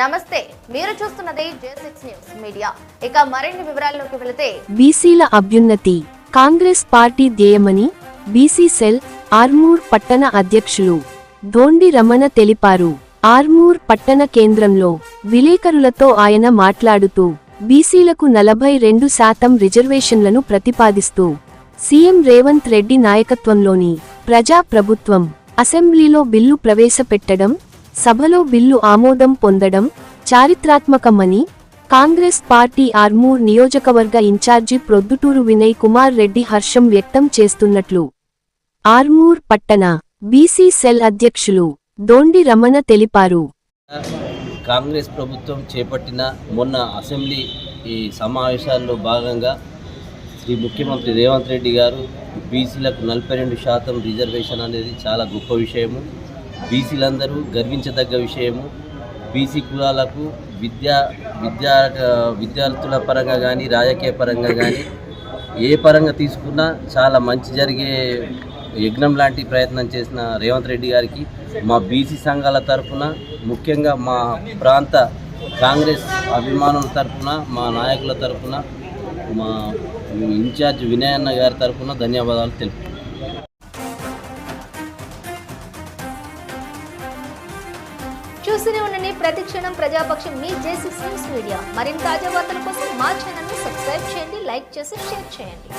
నమస్తే మీరు చూస్తున్నది జేసిక్స్ న్యూస్ మీడియా. ఇక మరిన్ని వివరాల్లోకి వెళితే బీసీల అభ్యున్నతి కాంగ్రెస్ పార్టీ ధ్యేయమని బీసీ సెల్ ఆర్మూర్ పట్టణ అధ్యక్షులు దోండి రమణ తెలిపారు. ఆర్మూర్ పట్టణ కేంద్రంలో విలేకరులతో ఆయన మాట్లాడుతూ బీసీలకు నలభై రెండు శాతం రిజర్వేషన్లను ప్రతిపాదిస్తూ సీఎం రేవంత్ రెడ్డి నాయకత్వంలోని ప్రజా ప్రభుత్వం అసెంబ్లీలో బిల్లు ప్రవేశపెట్టడం సభలో బిల్లు ఆమోదం పొందడం చారిత్రాత్మకమని కాంగ్రెస్ పార్టీ ఆర్మూర్ నియోజకవర్గ ఇన్ఛార్జి ప్రొద్దుటూరు వినయ్ కుమార్ రెడ్డి హర్షం వ్యక్తం చేస్తున్నట్లు. ఆర్మూర్ పట్టణ బీసీ సెల్ అధ్యక్షులు దోండి రమణ తెలిపారు. కాంగ్రెస్ ప్రభుత్వం చేపట్టిన మొన్న అసెంబ్లీ ఈ సమావేశాల్లో భాగంగా శ్రీ ముఖ్యమంత్రి రేవంత్ రెడ్డి గారు బీసీలకు నలభై రెండు శాతం రిజర్వేషన్ అనేది చాలా గొప్ప విషయము. బీసీలందరూ గర్వించదగ్గ విషయము. బీసీ కులాలకు విద్యా విద్యా విద్యార్థుల పరంగా కానీ రాజకీయ పరంగా కానీ ఏ పరంగా తీసుకున్నా చాలా మంచి జరిగే యజ్ఞం లాంటి ప్రయత్నం చేసిన రేవంత్ రెడ్డి గారికి మా బీసీ సంఘాల తరఫున ముఖ్యంగా మా ప్రాంత కాంగ్రెస్ అభిమానుల తరఫున మా నాయకుల తరఫున మా ఇన్ఛార్జ్ వినయన్న గారి తరఫున ధన్యవాదాలు తెలుపు. చూస్తూనే ఉండండి. ప్రతి క్షణం ప్రజాపక్షం మీ జే న్యూస్ మీడియా. మరిన్ని తాజా వార్తల కోసం మా ఛానల్ సబ్స్క్రైబ్ చేయండి లైక్ చేసి షేర్ చేయండి.